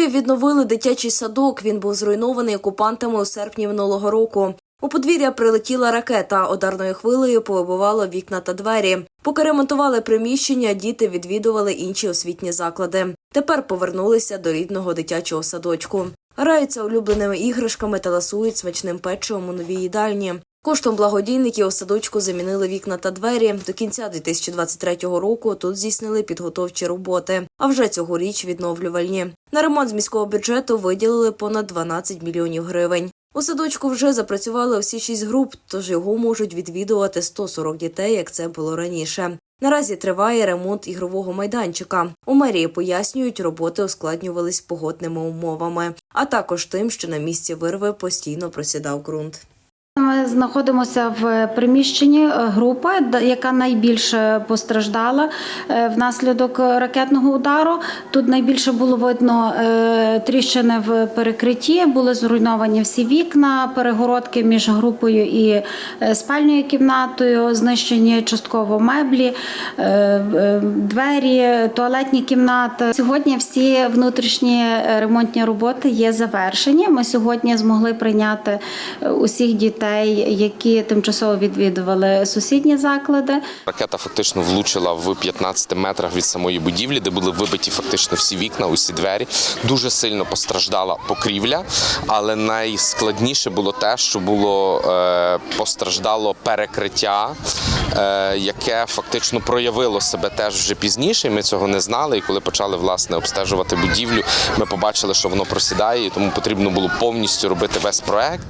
Львові відновили дитячий садок. Він був зруйнований окупантами у серпні минулого року. У подвір'я прилетіла ракета, ударною хвилею повибивало вікна та двері. Поки ремонтували приміщення, діти відвідували інші освітні заклади. Тепер повернулися до рідного дитячого садочку. Граються улюбленими іграшками та ласують смачним печивом у новій їдальні. Коштом благодійників у садочку замінили вікна та двері. До кінця 2023 року тут здійснили підготовчі роботи, а вже цьогоріч відновлювальні. На ремонт з міського бюджету виділили понад 12 мільйонів гривень. У садочку вже запрацювали всі шість груп, тож його можуть відвідувати 140 дітей, як це було раніше. Наразі триває ремонт ігрового майданчика. У мерії пояснюють, роботи ускладнювались погодними умовами, а також тим, що на місці вирви постійно просідав ґрунт. Ми знаходимося в приміщенні е, групи, яка найбільше постраждала е, внаслідок ракетного удару. Тут найбільше було видно е, тріщини в перекритті, були зруйновані всі вікна, перегородки між групою і спальною кімнатою, знищені частково меблі, двері, туалетні кімнати. Сьогодні всі внутрішні ремонтні роботи є завершені. Ми сьогодні змогли прийняти усіх дітей, які тимчасово відвідували сусідні заклади. Ракета фактично влучила в 15 метрах від самої будівлі, де були вибиті фактично всі вікна, усі двері. Дуже сильно постраждала покрівля, але найскладніше було те, що було е, постраждало перекриття, е, яке фактично проявило себе теж вже пізніше. Ми цього не знали. І коли почали власне обстежувати будівлю, ми побачили, що воно просідає, і тому потрібно було повністю робити весь проект.